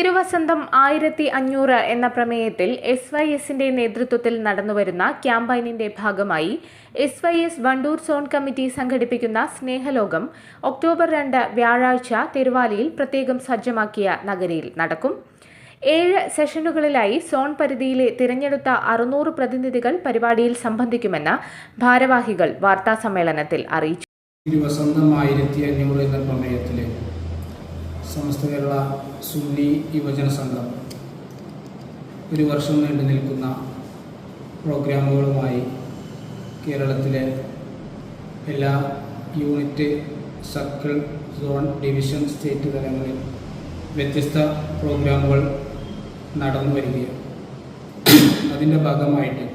തിരുവസന്തം ആയിരത്തി അഞ്ഞൂറ് എന്ന പ്രമേയത്തിൽ എസ് വൈ എസിന്റെ നേതൃത്വത്തിൽ നടന്നുവരുന്ന ക്യാമ്പയിനിന്റെ ഭാഗമായി S Y S Wandoor zone committee സംഘടിപ്പിക്കുന്ന സ്നേഹലോകം ഒക്ടോബർ രണ്ട് വ്യാഴാഴ്ച തിരുവാലിയിൽ പ്രത്യേകം സജ്ജമാക്കിയ നഗരിയിൽ നടക്കും. ഏഴ് സെഷനുകളിലായി സോൺ പരിധിയിലെ തിരഞ്ഞെടുത്ത അറുന്നൂറ് പ്രതിനിധികൾ പരിപാടിയിൽ സംബന്ധിക്കുമെന്ന് ഭാരവാഹികൾ വാർത്താസമ്മേളനത്തിൽ അറിയിച്ചു. തിരുവസന്തം ആയിരത്തി അഞ്ഞൂറ് എന്ന പ്രമേയത്തിൽ സമസ്ത കേരള സുന്നി യുവജന സംഘം ഒരു വർഷം നീണ്ടു നിൽക്കുന്ന പ്രോഗ്രാമുകളുമായി കേരളത്തിലെ എല്ലാ unit circle zone division state തലങ്ങളിൽ വ്യത്യസ്ത പ്രോഗ്രാമുകൾ നടന്നു വരികയാണ്. അതിന്റെ ഭാഗമായിട്ട്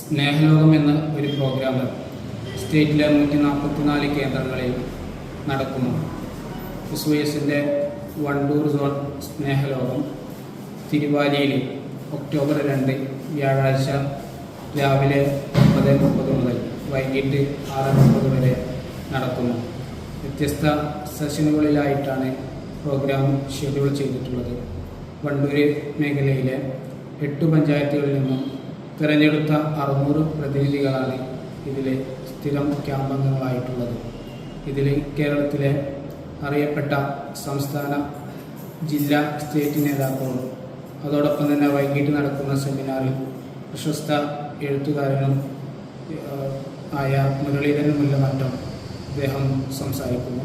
സ്നേഹലോകം എന്ന ഒരു പ്രോഗ്രാം സ്റ്റേറ്റിലെ നൂറ്റി നാൽപ്പത്തിനാല് കേന്ദ്രങ്ങളിൽ നടക്കുന്നു. എസ് വൈ എസിന്റെ വണ്ടൂർ സോൺ സ്നേഹലോകം തിരുവാലിയിൽ ഒക്ടോബർ രണ്ട് വ്യാഴാഴ്ച രാവിലെ ഒമ്പത് മുപ്പത് മുതൽ വൈകിട്ട് ആറ് മുപ്പത് വരെ നടക്കുന്നു. വ്യത്യസ്ത സെഷനുകളിലായിട്ടാണ് പ്രോഗ്രാം ഷെഡ്യൂൾ ചെയ്തിട്ടുള്ളത്. വണ്ടൂർ മേഖലയിലെ എട്ട് പഞ്ചായത്തുകളിൽ നിന്നും തിരഞ്ഞെടുത്ത അറുന്നൂറ് പ്രതിനിധികളാണ് ഇതിലെ സ്ഥിരം ക്യാമ്പംഗങ്ങളായിട്ടുള്ളത്. ഇതിൽ കേരളത്തിലെ അറിയപ്പെട്ട സംസ്ഥാന ജില്ലാ സ്റ്റേറ്റ് നേതാക്കളും അതോടൊപ്പം തന്നെ വൈകിട്ട് നടക്കുന്ന സെമിനാറിൽ പ്രശസ്ത എഴുത്തുകാരനും ആയ മുരളീധരൻ മുല്ലമറ്റം അദ്ദേഹം സംസാരിക്കുന്നു.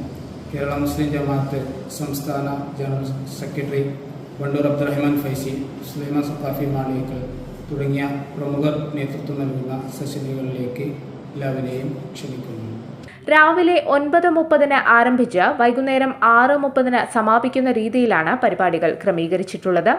കേരള മുസ്ലിം ജമാഅത്ത് സംസ്ഥാന ജനറൽ സെക്രട്ടറി വണ്ടൂർ അബ്ദുറഹ്മാൻ ഫൈസി സുലൈമാൻ സഫാഫി മാളികൽ തുടങ്ങിയ പ്രമുഖർ നേതൃത്വം നൽകുന്ന സെഷനുകളിലേക്ക് എല്ലാവരെയും ക്ഷണിക്കുന്നു. രാവിലെ ഒൻപത് മുപ്പതിന് ആരംഭിച്ച് വൈകുന്നേരം ആറ് മുപ്പതിന് സമാപിക്കുന്ന രീതിയിലാണ് പരിപാടികൾ ക്രമീകരിച്ചിട്ടുള്ളത്.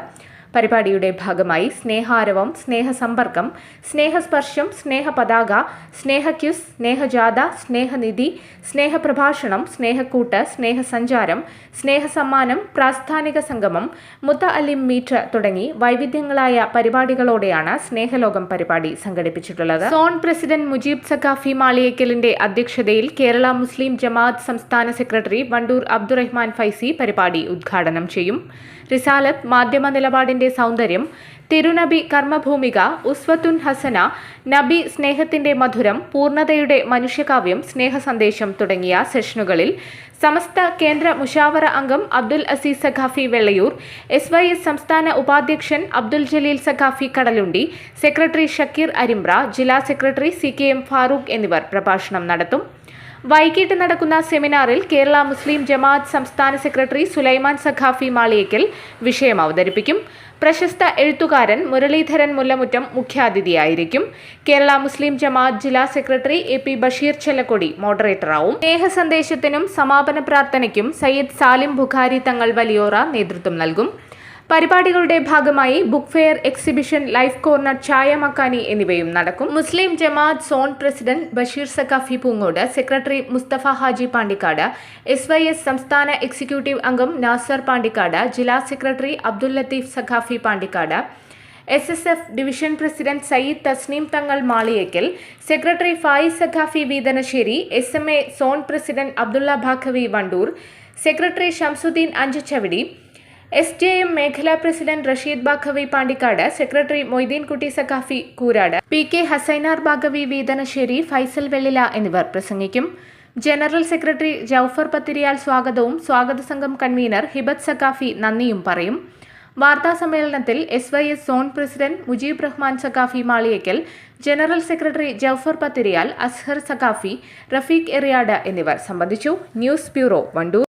പരിപാടിയുടെ ഭാഗമായി സ്നേഹാരവം സ്നേഹസമ്പർക്കം സ്നേഹസ്പർശം സ്നേഹപതാക സ്നേഹക്യുസ് സ്നേഹജാഥ സ്നേഹനിധി സ്നേഹപ്രഭാഷണം സ്നേഹക്കൂട്ട് സ്നേഹസഞ്ചാരം സ്നേഹസമ്മാനം പ്രാസ്ഥാനിക സംഗമം മുത്ത അലിം മീറ്റ് തുടങ്ങി വൈവിധ്യങ്ങളായ പരിപാടികളോടെയാണ് സ്നേഹലോകം പരിപാടി സംഘടിപ്പിച്ചിട്ടുള്ളത്. സോൺ പ്രസിഡന്റ് മുജീബ് സഖാഫി മാളിയേക്കലിന്റെ അധ്യക്ഷതയിൽ കേരള മുസ്ലിം ജമാഅത്ത് സംസ്ഥാന സെക്രട്ടറി വണ്ടൂർ അബ്ദുറഹ്മാൻ ഫൈസി പരിപാടി ഉദ്ഘാടനം ചെയ്യും. റിസാലത്ത് മാധ്യമ നിലപാടിന്റെ സൗന്ദര്യം തിരുനബി കർമ്മഭൂമിക ഉസ്വത്തുൻ ഹസന നബി സ്നേഹത്തിന്റെ മധുരം പൂർണതയുടെ മനുഷ്യകാവ്യം സ്നേഹസന്ദേശം തുടങ്ങിയ സെഷനുകളിൽ സമസ്ത കേന്ദ്ര മുഷാവറ അംഗം Abdul Aziz Saqafi Vellayur S Y S സംസ്ഥാന ഉപാധ്യക്ഷൻ അബ്ദുൽ ജലീൽ സഖാഫി കടലുണ്ടി സെക്രട്ടറി ഷക്കീർ അരിമ്പ്ര ജില്ലാ secretary C K M Farooq എന്നിവർ പ്രഭാഷണം നടത്തും. വൈകിട്ട് നടക്കുന്ന സെമിനാറിൽ കേരള മുസ്ലിം ജമാഅത്ത് സംസ്ഥാന സെക്രട്ടറി സുലൈമാൻ സഖാഫി മാളിയേക്കൽ വിഷയം അവതരിപ്പിക്കും. പ്രശസ്ത എഴുത്തുകാരൻ മുരളീധരൻ മുല്ലമുറ്റം മുഖ്യാതിഥിയായിരിക്കും. കേരള മുസ്ലിം ജമാഅത്ത് ജില്ലാ secretary A P Basheer Chellakkodi മോഡറേറ്ററാവും. സ്നേഹ സന്ദേശത്തിനും സമാപന പ്രാർത്ഥനയ്ക്കും സയ്യിദ് സാലിം ബുഖാരി തങ്ങൾ വലിയോറ നേതൃത്വം നൽകും. പരിപാടികളുടെ ഭാഗമായി book fair exhibition life corner ചായ മക്കാനി എന്നിവയും നടക്കും. Muslim Jamaath zone president Basheer Saqafi Poongode secretary Musthafa Haji Pandikkad S Y S സംസ്ഥാന എക്സിക്യൂട്ടീവ് അംഗം നാസർ പാണ്ടിക്കാട് ജില്ലാ secretary Abdul Latheef Saqafi Pandikkad S S F division president Sayyid Thasneem Thangal Maliyekkal secretary Fayis Saqafi Veethanassery S M A zone president Abdulla Baqavi Wandoor secretary Shamsuddin Anchachavidi S J M മേഖലാ president Rasheed Baqavi Pandikkad secretary Moideenkutty Saqafi Koorad P K Hasainar Baqavi Veethanassery Faisal Vellila എന്നിവർ പ്രസംഗിക്കും. General secretary Jaufar Pathiriyal സ്വാഗതവും സ്വാഗത സംഘം convener ഹിബത്ത് Saqafi നന്ദിയും പറയും. വാർത്താ സമ്മേളനത്തിൽ S Y S zone president Mujeeb Rahman Saqafi Maliyakkal general secretary Jaufar Pathiriyal Azhar Saqafi Rafeeq Eriyad എന്നിവർ സംബന്ധിച്ചു. News bureau Wandoor.